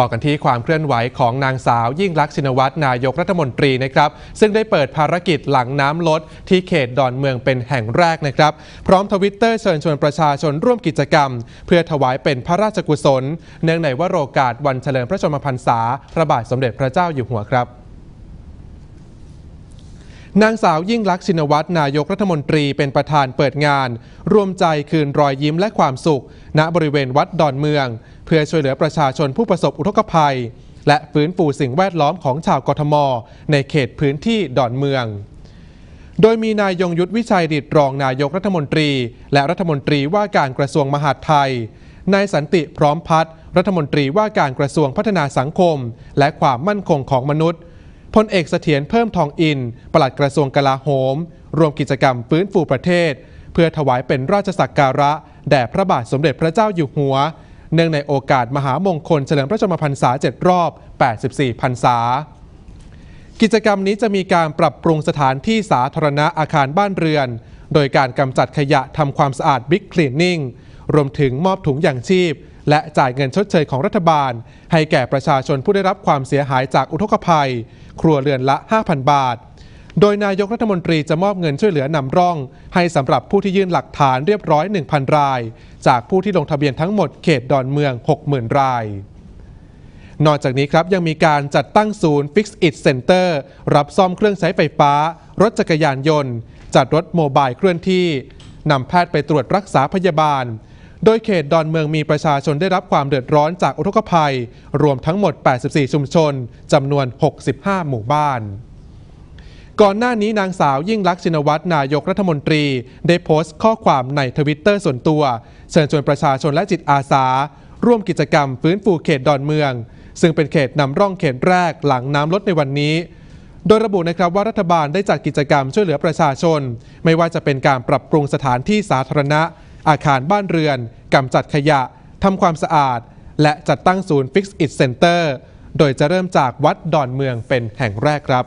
ต่อกันที่ความเคลื่อนไหวของนางสาวยิ่งลักษณ์ชินวัตรนายกรัฐมนตรีนะครับซึ่งได้เปิดภารกิจหลังน้ำลดที่เขตดอนเมืองเป็นแห่งแรกนะครับพร้อมทวิตเตอร์เชิญชวนประชาชนร่วมกิจกรรม เพื่อถวายเป็นพระราชกุศล เนื่องในวโรกาสวันเฉลิมพระชนมพรรษาพระบาทสมเด็จพระเจ้าอยู่หัวครับ นางสาวยิ่งลักษณ์ชินวัตรนายกรัฐมนตรีเป็นประธานเปิดงาน รวมใจคืนรอยยิ้มและความสุข ณบริเวณวัดดอนเมือง เพื่อช่วยเหลือประชาชนผู้ประสบอุทกภัย และฟื้นฟูสิ่งแวดล้อมของชาวกทม ในเขตพื้นที่ดอนเมือง โดยมีนายยงยุทธวิชัยดิตรองนายกรัฐมนตรี และรัฐมนตรีว่าการกระทรวงมหาดไทยนายสันติพร้อมพัฒรัฐมนตรีว่าการกระทรวงพัฒนาสังคม และความมั่นคงของมนุษย์ พลเอกเสถียรเพิ่มทองอิน ปลัดกระทรวงกลาโหม รวมกิจกรรมฟื้นฟูประเทศ เพื่อถวายเป็นราชสักการะ แด่พระบาทสมเด็จพระเจ้าอยู่หัว เนื่องในโอกาสมหามงคลเฉลิมพระชนมพรรษา 7 รอบ 84 พรรษา กิจกรรมนี้จะมีการปรับปรุงสถานที่สาธารณะอาคารบ้านเรือน โดยการกำจัดขยะทำความสะอาดบิ๊กคลีนนิ่งรวมถึงมอบถุงยางชีพ และจ่ายเงินชดเชยของรัฐบาล ให้แก่ประชาชนผู้ได้รับความเสียหายจากอุทกภัย ครัวเรือนละ 5,000 บาท โดยนายกรัฐมนตรีจะมอบเงินช่วยเหลือนำร่อง ให้สำหรับผู้ที่ยื่นหลักฐานเรียบร้อย 1,000 ราย จากผู้ที่ลงทะเบียนทั้งหมดเขตดอนเมือง 60,000 รายนอกจากนี้ครับยังมีการจัดตั้งศูนย์ Fix It Center รับซ่อมเครื่องใช้ไฟฟ้า รถจักรยานยนต์ จัดรถโมบายเคลื่อนที่นำแพทย์ไปตรวจรักษาพยาบาล โดยเขตดอนเมืองมีประชาชนได้รับความเดือดร้อนจากอุทกภัย รวมทั้งหมด 84 ชุมชนจำนวน 65 หมู่บ้านก่อนหน้านี้นางสาวยิ่งลักษณ์ชินวัตรนายกรัฐมนตรี ได้โพสต์ข้อความในทวิตเตอร์ส่วนตัว เชิญชวนประชาชนและจิตอาสา ร่วมกิจกรรมฟื้นฟูเขตดอนเมือง ซึ่งเป็นเขตนำร่องเขตแรกหลังน้ำลดในวันนี้ โดยระบุนะครับว่ารัฐบาลได้จัดกิจกรรมช่วยเหลือประชาชน ไม่ว่าจะเป็นการปรับปรุงสถานที่สาธารณะ อาคารบ้านเรือนกำจัดขยะทำความสะอาด และจัดตั้งศูนย์ Fix It Center โดยจะเริ่มจากวัดดอนเมืองเป็นแห่งแรกครับ